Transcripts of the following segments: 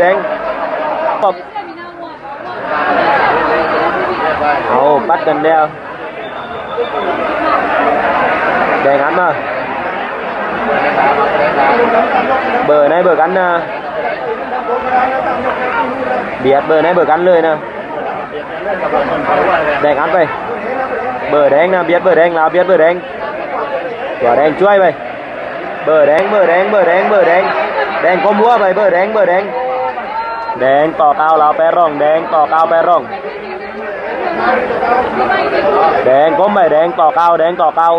แดงปอบเอาปัดกันเดียวแดงอันมาเบอร์ไหนเบอร์กันนะเบียดเบอร์ไหนเบอร์กันเลยนะ แดงอันไปเบอร์แดงนะเบียดเบอร์แดงลาวเบียดเบอร์แดงตัวแดงช่วยไปเบอร์แดงเบอร์แดงเบอร์แดงเบอร์แดงแดงก้มหัวไปเบอร์แดงเบอร์แดงแดงต่อเก้าเราไปร่อง แดงต่อเก้าไปร่อง แดงก้มไปแดงต่อเก้าแดงต่อเก้า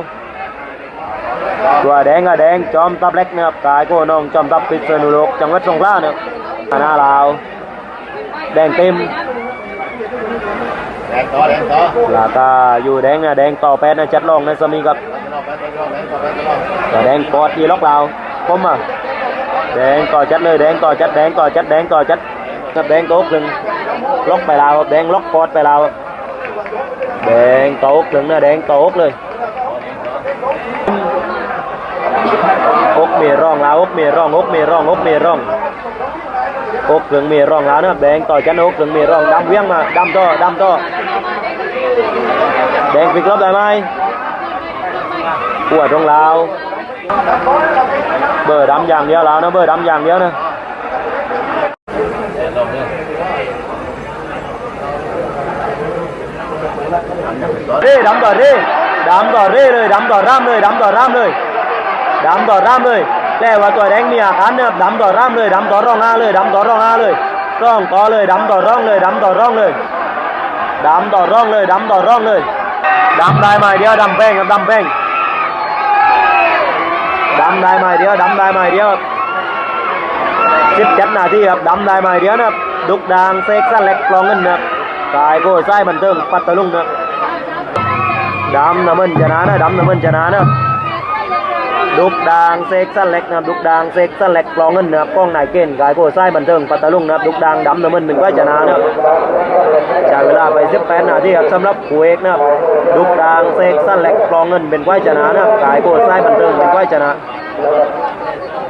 ตัวแดงอะแดงจอมทับเล็กนะครับกายโกน้องจอมทับพิษณุโลกจังหวัดสงขลาเนี่ยหน้าลาวแดงเต็มแดงต่อแดงต่อลาตาอยู่แดงนะแดงต่อแปดนะจัดลองในสมีกับรอบแดงรอบแดงต่อแดงต่อต่อแดงปอดยีล็อกลาวคมอะ แดงต่อจัดเลยแดงต่อจัดแดงต่อจัดแดงต่อจัดครับแดงโต๊ะหนึ่งล็อกไปลาวครับแดงล็อกปอดไปลาวครับแดงโต๊ะหนึ่งนะแดงโต๊ะเลยอกเมีร่องลาวอกเมีร่องอกเมีร่องอกเมีร่องอกเหลืองเมีร่องลาวนะแดงต่อจัดอกเหลืองเมีร่องดำเวียงมาดำต่อดำต่อแดงพลิกรอบได้ไหมปวดตรงลาว เบอร์ดำอย่างเดียวแล้วนะเบอร์ดำอย่างเดียวนะเร่ดำต่อเร่ดำต่อเร่เลยดำต่อร่ามเลยดำต่อร่ามเลยดำต่อร่ามเลยแต่ว่าตัวแดงมีอาการเนี่ยดำต่อร่ามเลยดำต่อร่องห้าเลยดำต่อร่องห้าเลยร่องต่อเลยดำต่อร่องเลยดำต่อร่องเลยดำต่อร่องเลยดำต่อร่องเลยดำได้ไหมเดียวดำแป้งครับดำแป้ง เดียวดำได้ไหมเดียวสิบเจ็ดนาทีครับดำได้ไหมเดียวนะครับดุกดางเซ็กซ์เล็กกลองเงินนะครับกายโก้ไส้บันเทิงปัตตลุงนะครับดำน้ำมันชนะนะดำน้ำมันชนะนะครับดุกดางเซ็กซ์เล็กนะครับดุกดางเซ็กซ์เล็กกลองเงินนะครับกล้องนายเกณฑ์กายโก้ไส้บันเทิงปัตตลุงนะครับดุกดางดำน้ำมันหนึ่งไว้ชนะนะครับใช้เวลาไปสิบแปดนาทีครับสำหรับคู่เอกนะครับดุกดางเซ็กซ์เล็กกลองเงินเป็นไว้ชนะนะครับกายโก้ไส้บันเทิงเป็นไว้ชนะ Thank you.